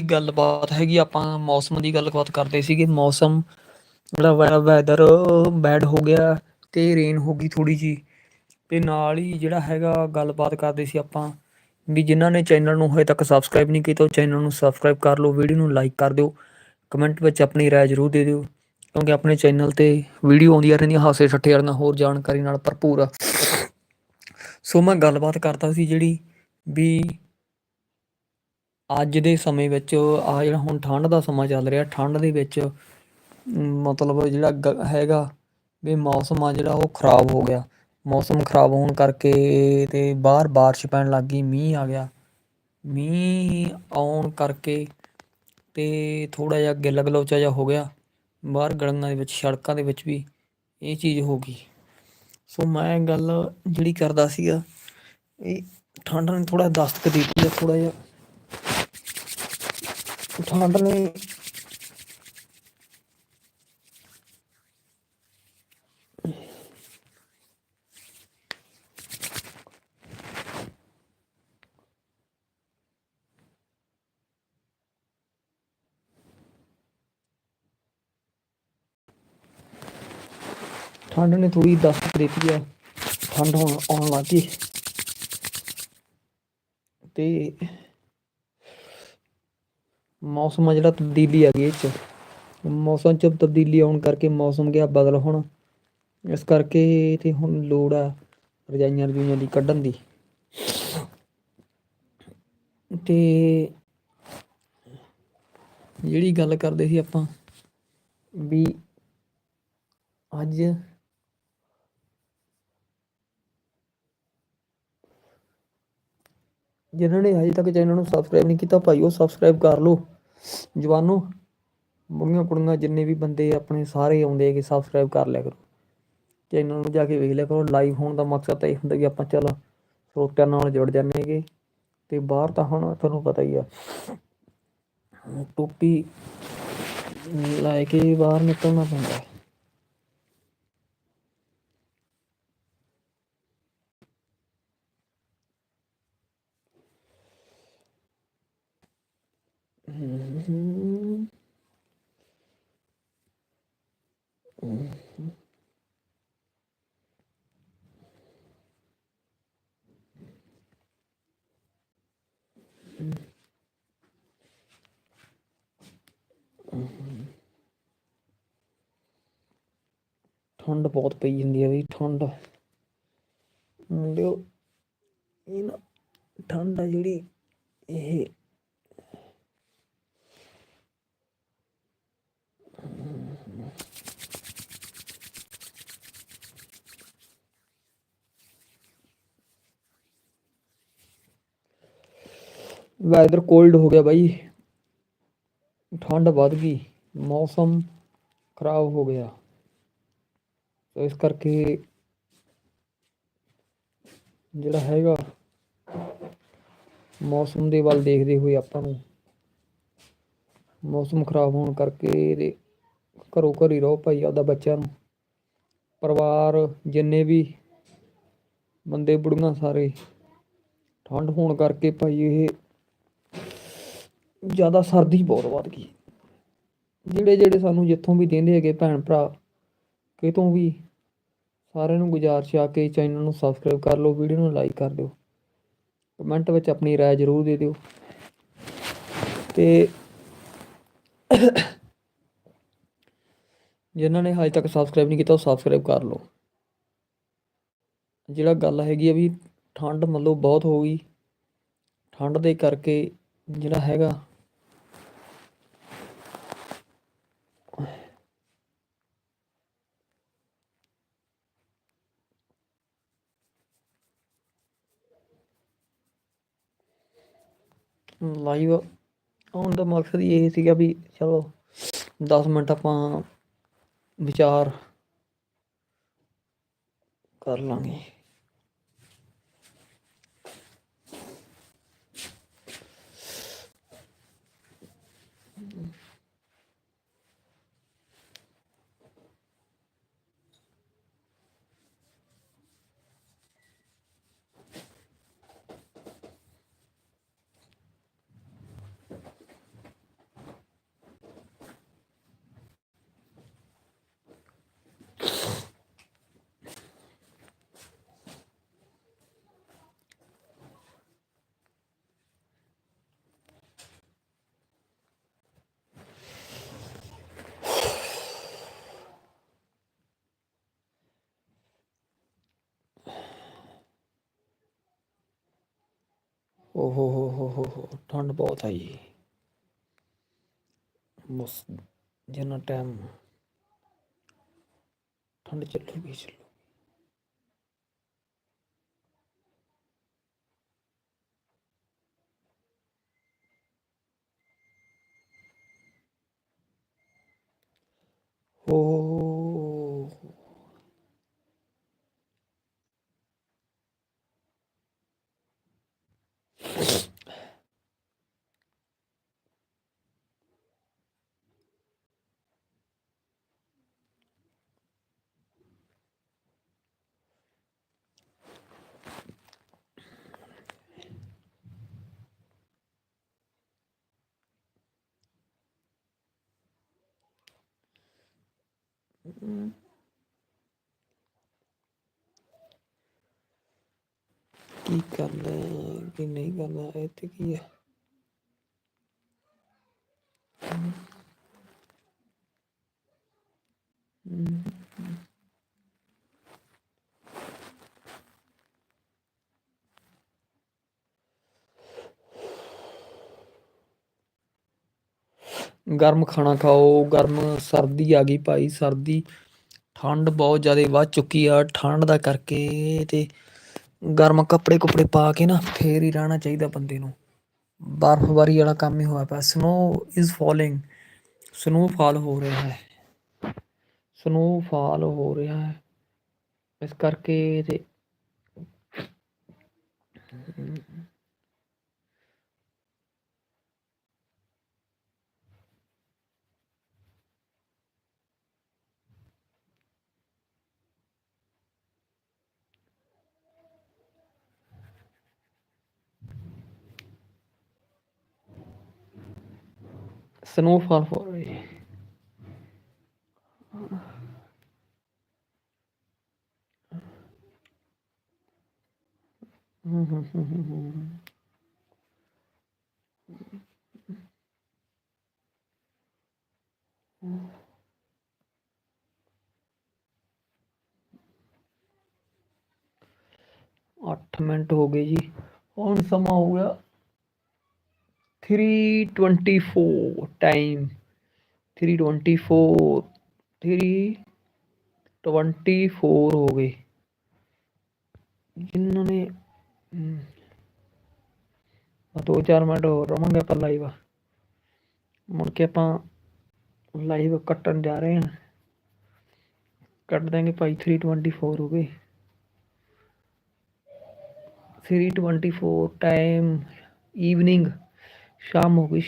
ਜਿਹੜੀ ਗੱਲਬਾਤ ਹੈਗੀ, ਆਪਾਂ ਮੌਸਮ ਦੀ ਗੱਲਬਾਤ ਕਰਦੇ ਸੀਗੇ, ਮੌਸਮ ਜਿਹੜਾ ਵੈਦਰ ਬੈਡ ਹੋ ਗਿਆ ਤੇ ਰੇਨ ਹੋ ਗਈ ਥੋੜੀ ਜੀ ਤੇ ਨਾਲ ਹੀ ਜਿਹੜਾ ਹੈਗਾ ਗੱਲਬਾਤ ਕਰਦੇ ਸੀ ਆਪਾਂ ਵੀ ਜਿਨ੍ਹਾਂ ਨੇ ਚੈਨਲ ਨੂੰ ਹਜੇ ਤੱਕ ਸਬਸਕ੍ਰਾਈਬ ਨਹੀਂ ਕੀਤਾ, ਉਹ ਚੈਨਲ ਨੂੰ ਸਬਸਕ੍ਰਾਈਬ ਕਰ ਲਓ ਵੀਡੀਓ ਨੂੰ ਲਾਈਕ ਕਰ ਦਿਓ ਕਮੈਂਟ ਵਿੱਚ ਆਪਣੀ ਰਾਏ ਜ਼ਰੂਰ ਦੇ ਦਿਓ, ਕਿਉਂਕਿ ਆਪਣੇ ਚੈਨਲ ਤੇ ਵੀਡੀਓ ਆਉਂਦੀਆਂ ਰਹਿੰਦੀਆਂ, ਹਾਸੇ ਠੱਠੇ ਵਾਲੀਆਂ ਹੋਰ ਜਾਣਕਾਰੀ ਨਾਲ ਭਰਪੂਰ ਆ। ਸੋ ਮੈਂ ਗੱਲਬਾਤ ਕਰਦਾ ਸੀ ਜਿਹੜੀ ਵੀ ਅੱਜ ਦੇ ਸਮੇਂ ਵਿੱਚ ਆ ਜਿਹੜਾ ਹੁਣ ਠੰਡ ਦਾ ਸਮਾਂ ਚੱਲ ਰਿਹਾ, ਠੰਡ ਦੇ ਵਿੱਚ ਮਤਲਬ ਜਿਹੜਾ ਗ- ਹੈਗਾ ਵੀ ਮੌਸਮ ਆ ਜਿਹੜਾ ਉਹ ਖਰਾਬ ਹੋ ਗਿਆ। ਮੌਸਮ ਖਰਾਬ ਹੋਣ ਕਰਕੇ ਤੇ ਬਾਹਰ ਬਾਰਿਸ਼ ਪੈਣ ਲੱਗ ਗਈ, ਮੀਂਹ ਆ ਗਿਆ। ਮੀਂਹ ਆਉਣ ਕਰਕੇ ਤੇ ਥੋੜਾ ਜਿਹਾ ਗਿੱਲ ਗਲੋਚਾ ਜਿਹਾ ਹੋ ਗਿਆ। ਬਾਹਰ ਗਲੀਆਂ ਦੇ ਵਿੱਚ, ਸੜਕਾਂ ਦੇ ਵਿੱਚ ਵੀ ਇਹ ਚੀਜ਼ ਹੋ ਗਈ। ਸੋ ਮੈਂ ਗੱਲ ਜਿਹੜੀ ਕਰਦਾ ਸੀਗਾ, ਇਹ ਠੰਡ ਨੇ ਥੋੜਾ ਦਸਤਕ ਦੇ ਦਿੱਤੀ ਆ ਥੋੜਾ ਜਿਹਾ ਠੰਡ ਨੇ ਠੰਡ ਨੇ ਥੋੜੀ ਦਸਤਕ ਦੇ ਦਿੱਤੀ ਆ ਠੰਡ ਹੁਣ ਆਉਣ ਲੱਗੀ ਗਈ। ਤੇ ਮੌਸਮ ਆ ਜਿਹੜਾ ਤਬਦੀਲੀ ਆ ਗਈ ਇਹ ਚ। ਮੌਸਮ ਚ ਤਬਦੀਲੀ ਆਉਣ ਕਰਕੇ ਮੌਸਮ ਗਿਆ ਬਦਲ ਹੁਣ। ਇਸ ਕਰਕੇ ਤੇ ਹੁਣ ਲੋੜ ਆ ਰਜਾਈਆਂ ਰਜੂਈਆਂ ਦੀ ਕੱਢਣ ਦੀ। ਤੇ ਜਿਹੜੀ ਗੱਲ ਕਰਦੇ ਸੀ ਆਪਾਂ ਵੀ ਅੱਜ ਜਿਨ੍ਹਾਂ ਨੇ ਹਜੇ ਤੱਕ ਚੈਨਲ ਨੂੰ ਸਬਸਕ੍ਰਾਈਬ ਨਹੀਂ ਕੀਤਾ, ਭਾਈ ਉਹ ਸਬਸਕ੍ਰਾਈਬ ਕਰ ਲਓ। ਜਵਾਨੋ ਬੁੜੀਆਂ ਕੁੜੀਆਂ ਜਿੰਨੇ ਵੀ ਬੰਦੇ ਆਪਣੇ ਸਾਰੇ ਆਉਂਦੇ ਹੈਗੇ ਸਬਸਕ੍ਰਾਈਬ ਕਰ ਲਿਆ ਕਰੋ। ਚੈਨਲ ਨੂੰ ਜਾ ਕੇ ਵੇਖ ਲਿਆ ਕਰੋ ਲਾਈਵ ਹੋਣ ਦਾ ਮਕਸਦ ਤਾਂ ਇਹ ਹੁੰਦਾ ਕਿ ਆਪਾਂ ਚੱਲ ਸਰੋਤਿਆਂ ਨਾਲ ਜੁੜ ਜਾਂਦੇ ਹੈਗੇ। ਤੇ ਬਾਹਰ ਤਾਂ ਹੁਣ ਤੁਹਾਨੂੰ ਪਤਾ ਹੀ ਆ, ਟੋਪੀ ਲੈ ਕੇ ਬਾਹਰ ਨਿਕਲਣਾ ਪੈਂਦਾ। ਠੰਡ ਬਹੁਤ ਪਈ ਜਾਂਦੀ ਹੈ ਵੀ ਠੰਡ ਮੁੰਡਿਓ ਇਹ ਨਾ ਠੰਡ ਆ ਜਿਹੜੀ ਇਹ ਵੈਦਰ ਕੋਲਡ ਹੋ ਗਿਆ ਬਾਈ। ਠੰਡ ਵੱਧ ਗਈ, ਮੌਸਮ ਖਰਾਬ ਹੋ ਗਿਆ। ਸੋ ਇਸ ਕਰਕੇ ਜਿਹੜਾ ਹੈਗਾ, ਮੌਸਮ ਦੇ ਵੱਲ ਦੇਖਦੇ ਹੋਏ ਆਪਾਂ ਨੂੰ ਮੌਸਮ ਖਰਾਬ ਹੋਣ ਕਰਕੇ ਇਹਦੇ ਘਰੋਂ ਘਰ ਹੀ ਰਹੋ ਭਾਈ, ਆਪਦਾ ਬੱਚਿਆਂ ਨੂੰ। ਪਰਿਵਾਰ ਜਿੰਨੇ ਵੀ ਬੰਦੇ ਬੁੜੀਆਂ ਸਾਰੇ, ਠੰਡ ਹੋਣ ਕਰਕੇ ਭਾਈ ਇਹ ਜ਼ਿਆਦਾ ਸਰਦੀ ਬਹੁਤ ਵੱਧ ਗਈ। ਜਿਹੜੇ ਜਿਹੜੇ ਸਾਨੂੰ ਜਿੱਥੋਂ ਵੀ ਦਿੰਦੇ ਹੈਗੇ ਭੈਣ ਭਰਾ, ਕਿਤੋਂ ਵੀ ਸਾਰਿਆਂ ਨੂੰ ਗੁਜ਼ਾਰਿਸ਼ ਆ ਕੇ ਚੈਨਲ ਨੂੰ ਸਬਸਕ੍ਰਾਈਬ ਕਰ ਲਓ ਵੀਡੀਓ ਨੂੰ ਲਾਈਕ ਕਰ ਦਿਓ। ਕਮੈਂਟ ਵਿੱਚ ਆਪਣੀ ਰਾਏ ਜ਼ਰੂਰ ਦੇ ਦਿਓ। ਤੇ ਜਿਨ੍ਹਾਂ ਨੇ ਹਜੇ ਤੱਕ ਸਬਸਕ੍ਰਾਈਬ ਨਹੀਂ ਕੀਤਾ ਉਹ ਸਬਸਕ੍ਰਾਈਬ ਕਰ ਲਓ। ਜਿਹੜਾ ਗੱਲ ਹੈਗੀ ਆ ਵੀ ਠੰਡ ਮਤਲਬ ਬਹੁਤ ਹੋ ਗਈ। ਠੰਡ ਦੇ ਕਰਕੇ ਜਿਹੜਾ ਹੈਗਾ ਲਾਈਵ। ਆਉਣ ਦਾ ਮਕਸਦ ਇਹ ਸੀਗਾ ਵੀ ਚਲੋ 10 ਮਿੰਟ ਆਪਾਂ ਵਿਚਾਰ ਕਰ ਲਾਂਗੇ। ਓ ਹੋ ਹੋ ਹੋ ਹੋ ਹੋ ਠੰਡ ਬਹੁਤ ਹੈ ਜੀ। ਬਸ ਜਿੰਨਾ ਟਾਈਮ ਠੰਡ ਚੱਲੂਗੀ, ਚੱਲੂ ਹੋ ਕੀ ਕਰਨਾ ਹੈ, ਕੀ ਨਹੀਂ ਕਰਨਾ ਇਹ ਤੇ ਕੀ ਹੈ? ਗਰਮ ਖਾਣਾ ਖਾਓ, ਗਰਮ ਸਰਦੀ ਆ ਗਈ ਭਾਈ, ਸਰਦੀ। ਠੰਡ ਬਹੁਤ ਜ਼ਿਆਦਾ ਵੱਧ ਚੁੱਕੀ ਆ, ਠੰਡ ਦਾ ਕਰਕੇ ਤੇ ਗਰਮ ਕੱਪੜੇ ਕੁਪੜੇ ਪਾ ਕੇ ਨਾ ਫੇਰ ਹੀ ਰਹਿਣਾ ਚਾਹੀਦਾ ਬੰਦੇ ਨੂੰ। ਬਰਫ਼ਬਾਰੀ ਵਾਲਾ ਕੰਮ ਹੀ ਹੋਇਆ ਪਿਆ। ਸਨੋ ਇਜ਼ ਫਾਲਿੰਗ ਸਨੋਫਾਲ ਹੋ ਰਿਹਾ ਹੈ। ਸਨੋਫਾਲ ਹੋ ਰਿਹਾ ਹੈ। ਇਸ ਕਰਕੇ ਤੇ ਸਨੋਫਾਲ ਹੋ ਰਹੀ ਹੈ ਹਮ ਹਮ ਹਮ ਹਮ ਹਮ। ਅੱਠ ਮਿੰਟ ਹੋ ਗਏ ਜੀ ਹੁਣ ਸਮਾਂ ਹੋ ਗਿਆ 324 ਟਾਈਮ 324 324 ਹੋ ਗਏ। ਜਿਨ੍ਹਾਂ ਨੇ ਦੋ ਚਾਰ ਮਿੰਟ ਹੋਰ ਰਵਾਂਗੇ ਆਪਾਂ ਲਾਈਵ ਮੁੜ ਕੇ ਆਪਾਂ ਲਾਈਵ ਕੱਟਣ ਜਾ ਰਹੇ ਹਾਂ। ਕੱਟ ਦਾਂਗੇ ਭਾਈ 324 ਹੋ ਗਏ। 324 ਟਾਈਮ ਈਵਨਿੰਗ शाम हो गई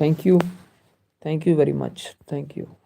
thank you. Thank you very much. Thank you.